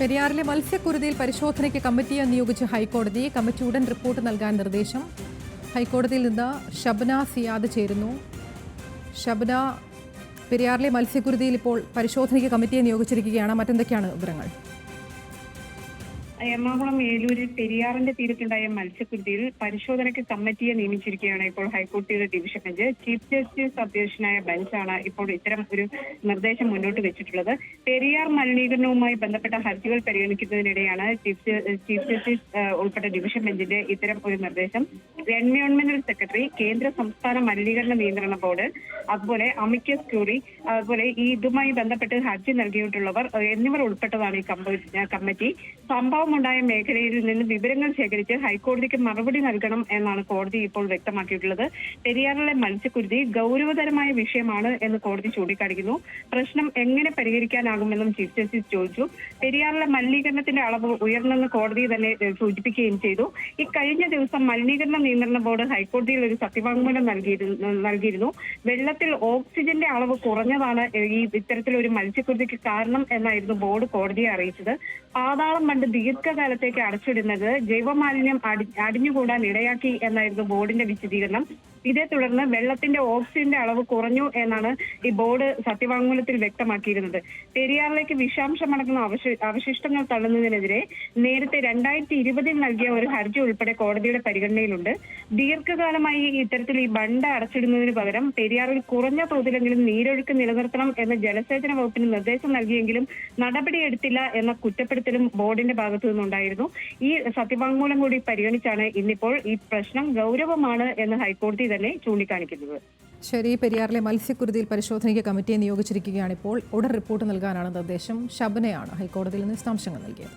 പെരിയാറിലെ മത്സ്യക്കുരുതിയിൽ പരിശോധനയ്ക്ക് കമ്മിറ്റിയെ നിയോഗിച്ച് ഹൈക്കോടതി കമ്മിറ്റി ഉടൻ റിപ്പോർട്ട് നൽകാൻ നിർദ്ദേശം. ഹൈക്കോടതിയിൽ നിന്ന് ഷബ്ന സിയാദ് ചേരുന്നു. ഷബ്ന പെരിയാറിലെ മത്സ്യക്കുരുതിയിൽ ഇപ്പോൾ പരിശോധനയ്ക്ക് കമ്മിറ്റിയെ നിയോഗിച്ചിരിക്കുകയാണ്. മറ്റെന്തൊക്കെയാണ് വിവരങ്ങൾ? എറണാകുളം ഏലൂരിൽ പെരിയാറിന്റെ തീരത്തുണ്ടായ മത്സ്യക്കുരുതിയിൽ പരിശോധനയ്ക്ക് കമ്മിറ്റിയെ നിയമിച്ചിരിക്കുകയാണ് ഇപ്പോൾ ഹൈക്കോടതിയുടെ ഡിവിഷൻ ബെഞ്ച്. ചീഫ് ജസ്റ്റിസ് അധ്യക്ഷനായ ബെഞ്ചാണ് ഇപ്പോൾ ഇത്തരം ഒരു നിർദ്ദേശം മുന്നോട്ട് വെച്ചിട്ടുള്ളത്. പെരിയാർ മലിനീകരണവുമായി ബന്ധപ്പെട്ട ഹർജികൾ പരിഗണിക്കുന്നതിനിടെയാണ് ചീഫ് ചീഫ് ജസ്റ്റിസ് ഉൾപ്പെട്ട ഡിവിഷൻ ബെഞ്ചിന്റെ ഇത്തരം ഒരു നിർദ്ദേശം. എൻവയോൺമെന്റൽ സെക്രട്ടറി കേന്ദ്ര സംസ്ഥാന മലിനീകരണ നിയന്ത്രണ ബോർഡ് അതുപോലെ അമിക്കസ് ക്യൂറി അതുപോലെ ഈ ഇതുമായി ബന്ധപ്പെട്ട് ഹർജി നൽകിയിട്ടുള്ളവർ എന്നിവർ ഉൾപ്പെട്ടതാണ് ഈ കമ്മിറ്റി. ഏഹ്, സംഭവമുണ്ടായ മേഖലയിൽ നിന്ന് വിവരങ്ങൾ ശേഖരിച്ച് ഹൈക്കോടതിക്ക് മറുപടി നൽകണം എന്നാണ് കോടതി ഇപ്പോൾ വ്യക്തമാക്കിയിട്ടുള്ളത്. പെരിയാറിലെ മത്സ്യക്കുരുതി ഗൗരവതരമായ വിഷയമാണ് എന്ന് കോടതി ചൂണ്ടിക്കാണിക്കുന്നു. പ്രശ്നം എങ്ങനെ പരിഹരിക്കാനാകുമെന്നും ചീഫ് ജസ്റ്റിസ് ചോദിച്ചു. പെരിയാറിലെ മലിനീകരണത്തിന്റെ അളവ് ഉയർന്നെന്ന് കോടതി തന്നെ സൂചിപ്പിക്കുകയും ചെയ്തു. ഇക്കഴിഞ്ഞ കഴിഞ്ഞ ദിവസം മലിനീകരണ നിയന്ത്രണ ബോർഡ് ഹൈക്കോടതിയിൽ ഒരു സത്യവാങ്മൂലം നൽകിയിരുന്നു നൽകിയിരുന്നു. വെള്ളത്തിൽ ഓക്സിജന്റെ അളവ് കുറഞ്ഞതാണ് ഈ ഇത്തരത്തിലൊരു മത്സ്യക്കുരുതിക്ക് കാരണം എന്നായിരുന്നു ബോർഡ് കോടതിയെ അറിയിച്ചത്. പാതാളം ബണ്ട് ദീർഘകാലത്തേക്ക് അടച്ചിടുന്നത് ജൈവമാലിന്യം അടി അടിഞ്ഞുകൂടാൻ ഇടയാക്കി എന്നായിരുന്നു ബോർഡിന്റെ വിശദീകരണം. ഇതേ തുടർന്ന് വെള്ളത്തിന്റെ ഓക്സിജന്റെ അളവ് കുറഞ്ഞു എന്നാണ് ഈ ബോർഡ് സത്യവാങ്മൂലത്തിൽ വ്യക്തമാക്കിയിരുന്നത്. പെരിയാറിലേക്ക് വിഷാംശമടങ്ങുന്ന അവശ അവശിഷ്ടങ്ങൾ തള്ളുന്നതിനെതിരെ നേരത്തെ രണ്ടായിരത്തി ഇരുപതിൽ നൽകിയ ഒരു ഹർജി ഉൾപ്പെടെ കോടതിയുടെ പരിഗണനയിലുണ്ട്. ദീർഘകാലമായി ഇത്തരത്തിൽ ഈ ബണ്ട് അടച്ചിടുന്നതിന് പകരം പെരിയാറിൽ കുറഞ്ഞ തോതിലെങ്കിലും നീരൊഴുക്ക് നിലനിർത്തണം എന്ന ജലസേചന വകുപ്പിന് നിർദ്ദേശം നൽകിയെങ്കിലും നടപടിയെടുത്തില്ല എന്ന കുറ്റപ്പെടുത്തലും ബോർഡിന്റെ ഭാഗത്തു നിന്നുണ്ടായിരുന്നു. ഈ സത്യവാങ്മൂലം കൂടി പരിഗണിച്ചാണ് ഇന്നിപ്പോൾ ഈ പ്രശ്നം ഗൗരവമാണ് എന്ന് ഹൈക്കോടതി തന്നെ ചൂണ്ടിക്കാണിക്കുന്നത്. ശരി പെരിയാറിലെ മത്സ്യക്കുരുതിയിൽ പരിശോധനയ്ക്ക് കമ്മിറ്റിയെ നിയോഗിച്ചിരിക്കുകയാണ് ഇപ്പോൾ. ഉടൻ റിപ്പോർട്ട് നൽകാനാണ് നിർദ്ദേശം. ശബനയാണ് ഹൈക്കോടതിയിൽ നിന്ന് വിശദാംശങ്ങൾ നൽകിയത്.